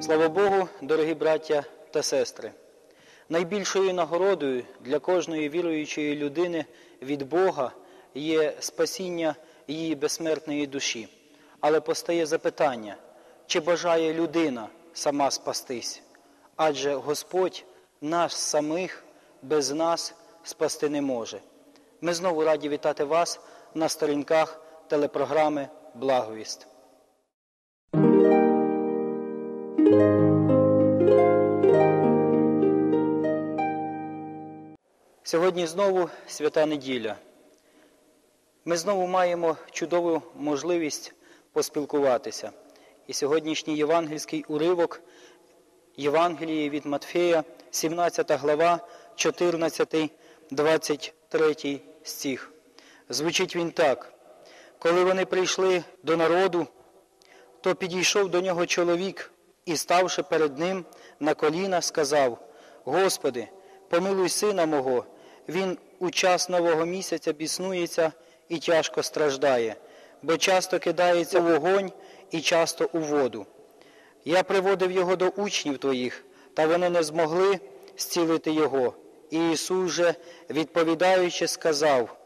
Слава Богу, дорогі браття та сестри! Найбільшою нагородою для кожної віруючої людини від Бога є спасіння її безсмертної душі. Але постає запитання, чи бажає людина сама спастись? Адже Господь нас самих без нас спасти не може. Ми знову раді вітати вас на сторінках телепрограми Благовість. Сьогодні знову свята неділя. Ми знову маємо чудову можливість поспілкуватися. І сьогоднішній євангельський уривок Євангелії від Матфея, 17 глава, 14, 23 стих. Звучить він так. Коли вони прийшли до народу, то підійшов до нього чоловік і, ставши перед ним на коліна, сказав: Господи, помилуй сина мого, він у час нового місяця біснується і тяжко страждає, бо часто кидається в вогонь і часто у воду. Я приводив його до учнів твоїх, та вони не змогли зцілити його. І Ісус же, відповідаючи, сказав: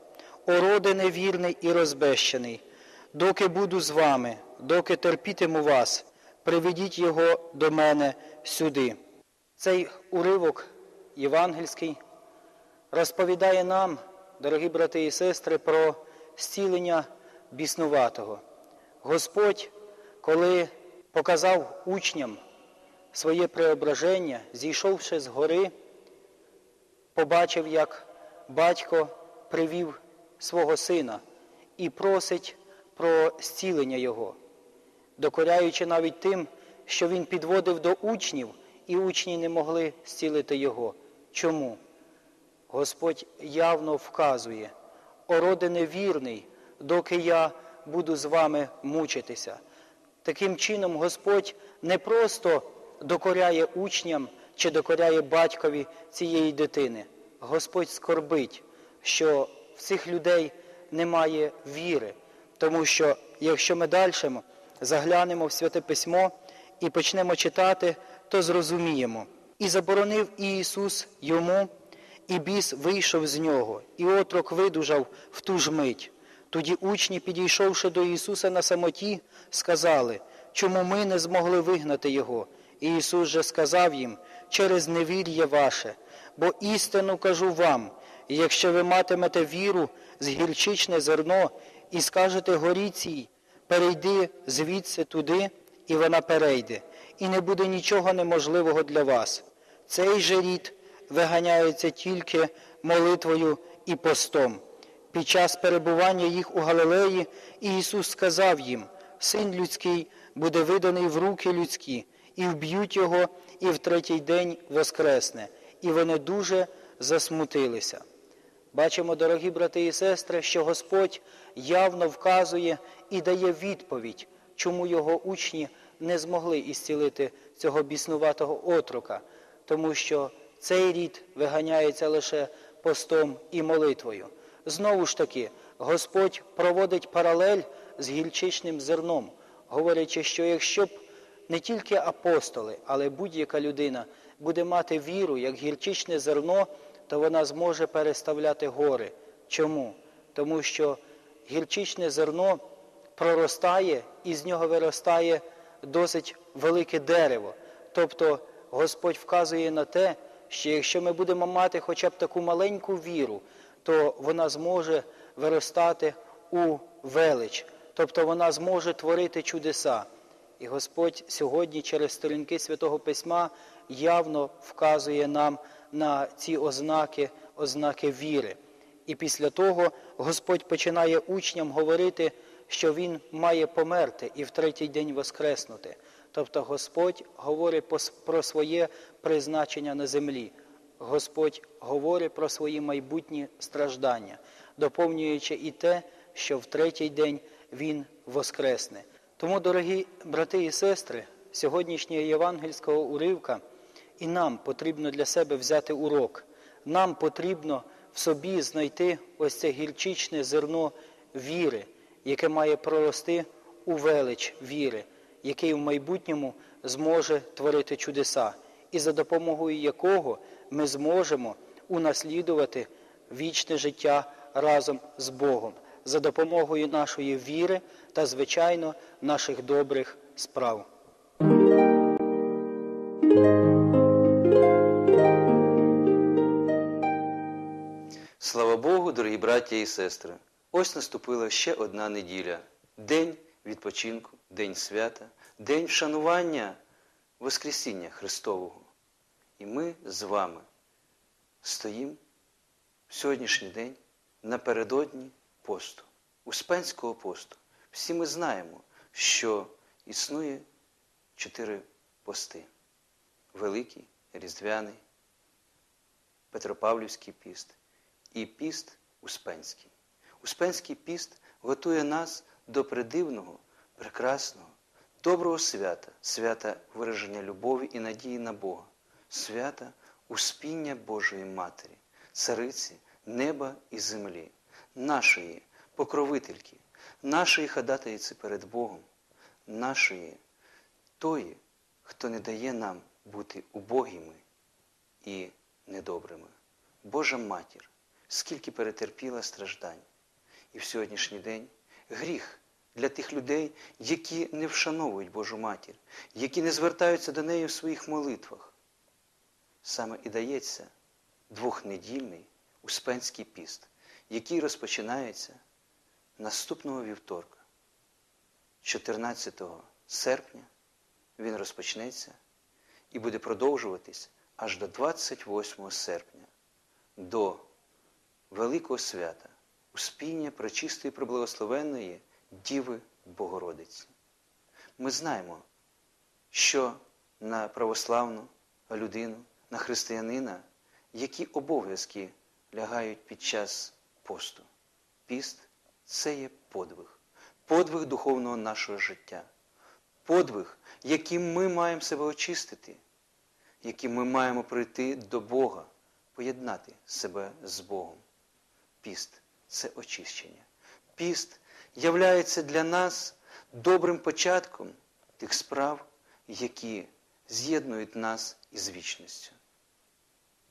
роде невірний і розбещений, доки буду з вами, доки терпітиму вас, приведіть його до мене сюди. Цей уривок євангельський розповідає нам, дорогі брати і сестри, про зцілення біснуватого. Господь, коли показав учням своє преображення, зійшовши з гори, побачив, як батько привів свого сина і просить про зцілення його, докоряючи навіть тим, що він підводив до учнів, і учні не могли зцілити його. Чому? Господь явно вказує, о роде невірний, доки я буду з вами мучитися. Таким чином, Господь не просто докоряє учням чи докоряє батькові цієї дитини. Господь скорбить, що цих людей немає віри, тому що якщо ми далі заглянемо в Святе Письмо і почнемо читати, то зрозуміємо. І заборонив Ісус йому, і біс вийшов з нього, і отрок видужав в ту ж мить. Тоді учні, підійшовши до Ісуса на самоті, сказали, чому ми не змогли вигнати Його. І Ісус же сказав їм, через невір'я ваше, бо істину кажу вам, якщо ви матимете віру з гірчичне зерно і скажете горіцій, перейди звідси туди, і вона перейде, і не буде нічого неможливого для вас. Цей же рід виганяється тільки молитвою і постом. Під час перебування їх у Галилеї Ісус сказав їм, Син людський буде виданий в руки людські, і вб'ють його, і в третій день воскресне. І вони дуже засмутилися. Бачимо, дорогі брати і сестри, що Господь явно вказує і дає відповідь, чому його учні не змогли ісцілити цього біснуватого отрука, тому що цей рід виганяється лише постом і молитвою. Знову ж таки, Господь проводить паралель з гільчичним зерном, говорячи, що якщо б не тільки апостоли, але будь-яка людина буде мати віру, як гірчичне зерно, то вона зможе переставляти гори. Чому? Тому що гірчичне зерно проростає і з нього виростає досить велике дерево. Тобто Господь вказує на те, що якщо ми будемо мати хоча б таку маленьку віру, то вона зможе виростати у велич, тобто вона зможе творити чудеса. І Господь сьогодні через сторінки Святого Письма явно вказує нам на ці ознаки, ознаки віри. І після того Господь починає учням говорити, що Він має померти і в третій день воскреснути. Тобто Господь говорить про своє призначення на землі. Господь говорить про свої майбутні страждання, доповнюючи і те, що в третій день Він воскресне. Тому, дорогі брати і сестри, сьогоднішнього євангельського уривка і нам потрібно для себе взяти урок. Нам потрібно в собі знайти ось це гірчичне зерно віри, яке має прорости у велич віри, який в майбутньому зможе творити чудеса, і за допомогою якого ми зможемо унаслідувати вічне життя разом з Богом, за допомогою нашої віри та, звичайно, наших добрих справ. Слава Богу, дорогі браття і сестри! Ось наступила ще одна неділя. День відпочинку, День свята, День вшанування Воскресіння Христового. І ми з вами стоїмо в сьогоднішній день напередодні посту, Успенського посту. Всі ми знаємо, що існує чотири пости: Великий, Різдвяний, Петропавлівський піст і піст Успенський. Успенський піст готує нас до придивного, прекрасного, доброго свята, свята вираження любові і надії на Бога, свята успіння Божої Матері, цариці неба і землі, нашої покровительки, нашої ходатайці перед Богом, нашої тої, хто не дає нам бути убогими і недобрими. Божа матір, скільки перетерпіла страждань. І в сьогоднішній день гріх для тих людей, які не вшановують Божу матір, які не звертаються до неї в своїх молитвах. Саме і дається двохнедільний Успенський піст, який розпочинається наступного вівторка, 14 серпня, він розпочнеться і буде продовжуватись аж до 28 серпня, до Великого свята, успіння пречистої преблагословенної Діви Богородиці. Ми знаємо, що на православну людину, на християнина, які обов'язки лягають під час посту. Піст це є подвиг, подвиг духовного нашого життя, подвиг, яким ми маємо себе очистити, яким ми маємо прийти до Бога, поєднати себе з Богом. Піст це очищення. Піст являється для нас добрим початком тих справ, які з'єднують нас із вічністю.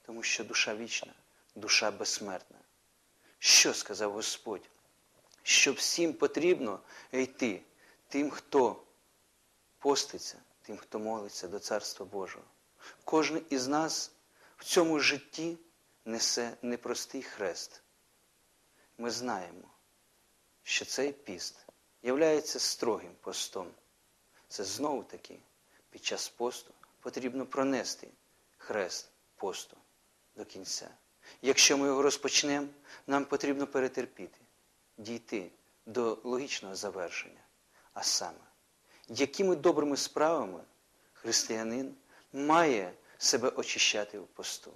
Тому що душа вічна, душа безсмертна. Що сказав Господь? Що всім потрібно йти тим, хто поститься, тим, хто молиться до Царства Божого. Кожен із нас в цьому житті несе непростий хрест. Ми знаємо, що цей піст являється строгим постом. Це знову таки під час посту потрібно пронести хрест посту до кінця. Якщо ми його розпочнемо, нам потрібно перетерпіти, дійти до логічного завершення. А саме, якими добрими справами християнин має себе очищати в посту.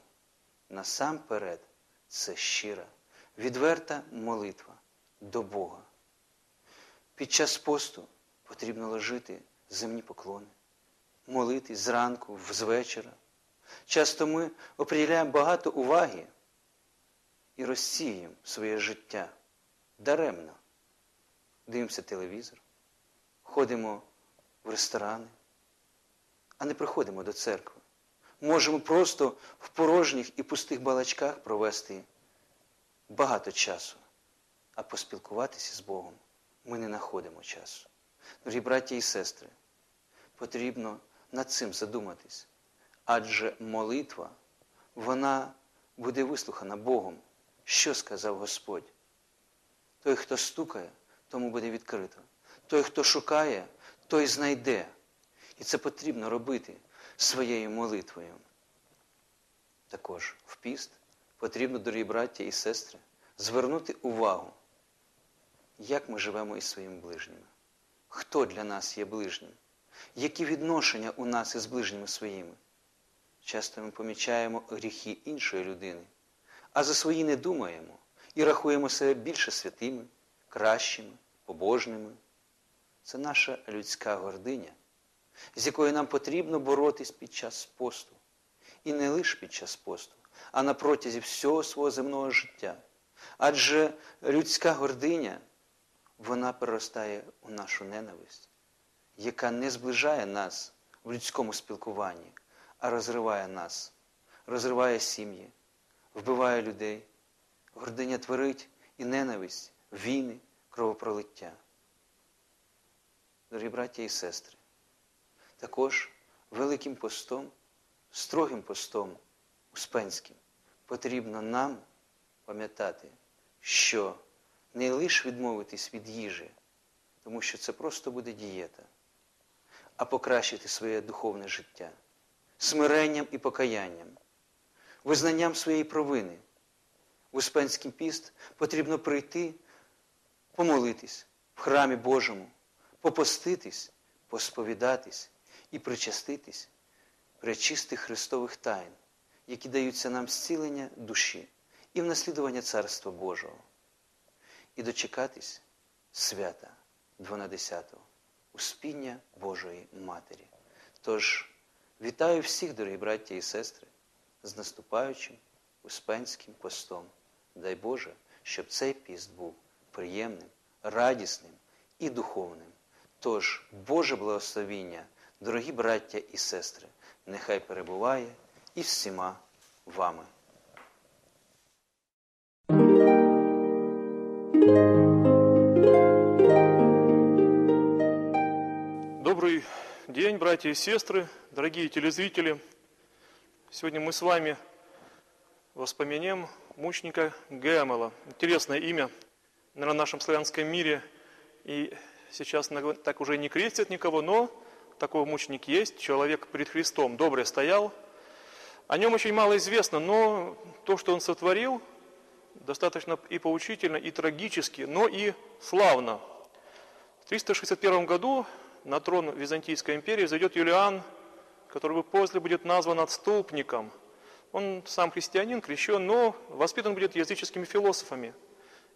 Насамперед, це щира, відверта молитва до Бога. Під час посту потрібно ложити земні поклони, молитись зранку, з вечора. Часто ми оприділяємо багато уваги і розсіємо своє життя даремно. Дивимося телевізор, ходимо в ресторани, а не приходимо до церкви. Можемо просто в порожніх і пустих балачках провести багато часу, а поспілкуватися з Богом ми не знаходимо часу. Дорогі браття і сестри, потрібно над цим задуматись, адже молитва, вона буде вислухана Богом, що сказав Господь. Той, хто стукає, тому буде відкрито. Той, хто шукає, той знайде. І це потрібно робити своєю молитвою. Також в піст потрібно, дорогі браття і сестри, звернути увагу, як ми живемо із своїми ближніми. Хто для нас є ближнім? Які відношення у нас із ближніми своїми? Часто ми помічаємо гріхи іншої людини, а за свої не думаємо і рахуємо себе більше святими, кращими, побожними. Це наша людська гординя, з якою нам потрібно боротись під час посту. І не лише під час посту, а на протязі всього свого земного життя. Адже людська гординя вона переростає у нашу ненависть, яка не зближає нас в людському спілкуванні, а розриває нас, розриває сім'ї, вбиває людей. Гординя творить і ненависть, війни, кровопролиття. Дорогі браття і сестри, також Великим постом, строгим постом, успенським, потрібно нам пам'ятати, що не лише відмовитись від їжі, тому що це просто буде дієта, а покращити своє духовне життя смиренням і покаянням, визнанням своєї провини. В Успенський піст потрібно прийти, помолитись в храмі Божому, попоститись, посповідатись і причаститись пречистих Христових тайн, які даються нам зцілення душі і в наслідування Царства Божого, і дочекатись свята 12-го, успіння Божої Матері. Тож вітаю всіх, дорогі браття і сестри, з наступаючим Успенським постом. Дай Боже, щоб цей піст був приємним, радісним і духовним. Тож, Боже благословіння, дорогі браття і сестри, нехай перебуває і всіма вами. Добрый день, братья и сестры, дорогие телезрители. Сегодня мы с вами воспомянем мученика Гэмела. Интересное имя, в нашем славянском мире. И сейчас так уже не крестят никого, но такой мученик есть, человек перед Христом добрый стоял. О нем очень мало известно, но то, что он сотворил, достаточно и поучительно, и трагически, но и славно. В 361 году на трон Византийской империи зайдет Юлиан, который после будет назван отступником. Он сам христианин, крещен, но воспитан будет языческими философами.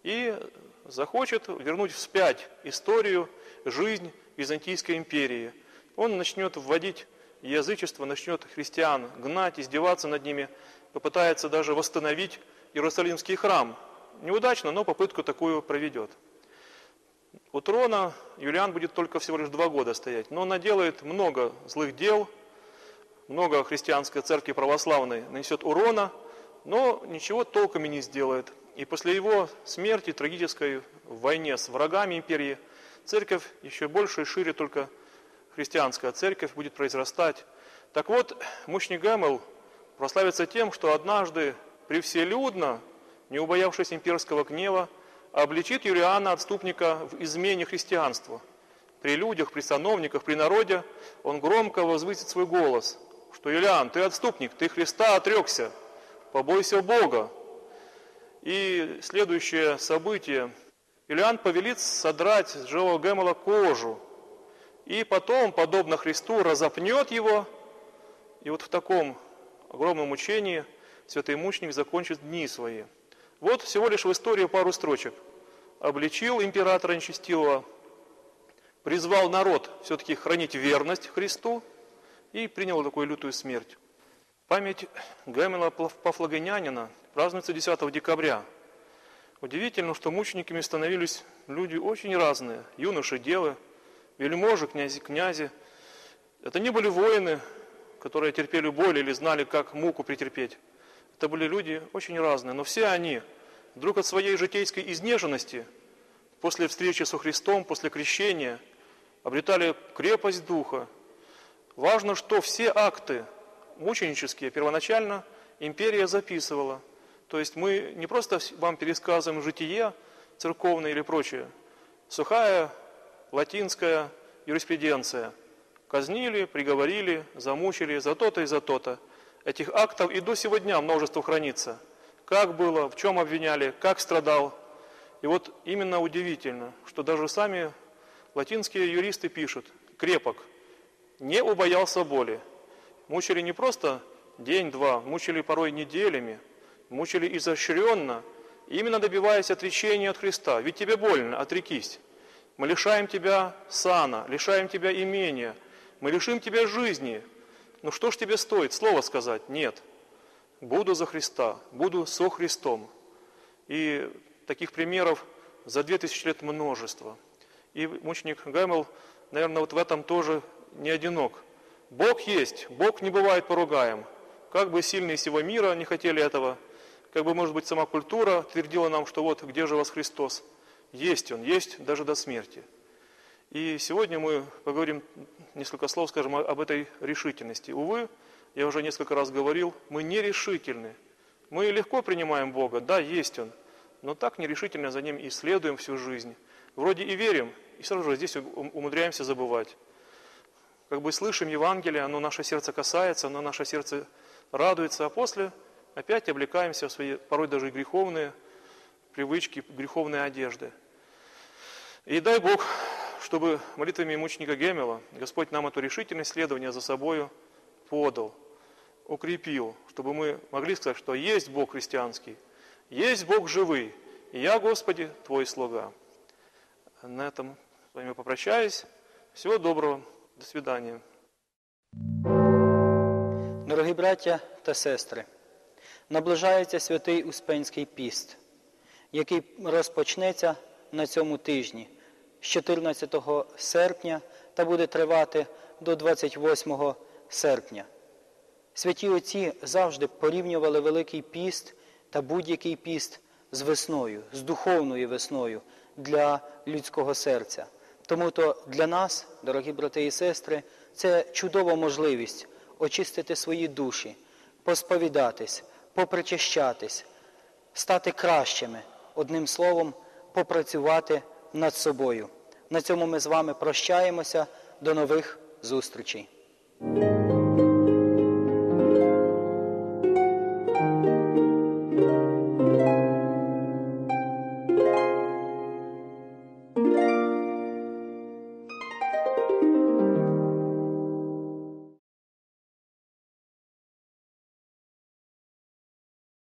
И захочет вернуть вспять историю, жизнь Византийской империи. Он начнет вводить язычество, начнет христиан гнать, издеваться над ними, попытается даже восстановить Иерусалимский храм. Неудачно, но попытку такую проведет. У трона Юлиан будет только всего лишь два года стоять, но он наделает много злых дел, много христианской церкви православной нанесет урона, но ничего толком и не сделает. И после его смерти, трагической в войне с врагами империи, церковь еще больше и шире только христианская церковь будет произрастать. Так вот, мученик Гэмел прославится тем, что однажды превселюдно, не убоявшись имперского гнева, обличит Юлиана отступника в измене христианству. При людях, при сановниках, при народе он громко возвысит свой голос, что Юлиан, ты отступник, ты Христа отрекся, побойся Бога. И следующее событие. Юлиан повелит содрать с живого Гэмела кожу, и потом, подобно Христу, разопнет его, и вот в таком огромном мучении святый мученик закончит дни свои. Вот всего лишь в истории пару строчек. Обличил императора нечестивого, призвал народ все-таки хранить верность Христу и принял такую лютую смерть. Память Гамила Пафлагонянина празднуется 10 декабря. Удивительно, что мучениками становились люди очень разные. Юноши, девы, вельможи, князи, князи. Это не были воины, которые терпели боль или знали, как муку претерпеть. Это были люди очень разные, но все они вдруг от своей житейской изнеженности, после встречи со Христом, после крещения, обретали крепость духа. Важно, что все акты мученические первоначально империя записывала. То есть мы не просто вам пересказываем житие церковное или прочее. Сухая латинская юриспруденция. Казнили, приговорили, замучили за то-то и за то-то. Этих актов и до сего дня множество хранится. Как было, в чем обвиняли, как страдал. И вот именно удивительно, что даже сами латинские юристы пишут, крепок, не убоялся боли. Мучили не просто день-два, мучили порой неделями, мучили изощренно, именно добиваясь отречения от Христа. Ведь тебе больно, отрекись. Мы лишаем тебя сана, лишаем тебя имения, мы лишим тебя жизни. Ну что ж тебе стоит слово сказать? Нет. Буду за Христа, буду со Христом. И таких примеров за две тысячи лет множество. И мученик Гэмел, наверное, вот в этом тоже не одинок. Бог есть, Бог не бывает поругаем. Как бы сильные всего мира не хотели этого, как бы, может быть, сама культура твердила нам, что вот, где же вас Христос? Есть Он, есть даже до смерти. И сегодня мы поговорим несколько слов, скажем, об этой решительности. Увы, я уже несколько раз говорил, мы нерешительны. Мы легко принимаем Бога, да, есть Он, но так нерешительно за Ним и следуем всю жизнь. Вроде и верим, и сразу же здесь ум- умудряемся забывать. Как бы слышим Евангелие, оно наше сердце касается, оно наше сердце радуется, а после опять облекаемся в свои, порой даже греховные привычки, греховные одежды. И дай Бог, чтобы молитвами мученика Гемела Господь нам эту решительность следования за собою подал, укрепил, чтобы мы могли сказать, что есть Бог христианский, есть Бог живый, и я, Господи, Твой слуга. На этом с вами попрощаюсь. Всего доброго. До свидания. Дорогі браття та сестри, наближається святий Успенський піст, який розпочнеться на цьому тижні з 14 серпня та буде тривати до 28 серпня. Святі отці завжди порівнювали Великий піст та будь-який піст з весною, з духовною весною для людського серця. Тому то для нас, дорогі брати і сестри, це чудова можливість очистити свої душі, посповідатись, попричащатись, стати кращими, одним словом, попрацювати над собою. На цьому ми з вами прощаємося. До нових зустрічей.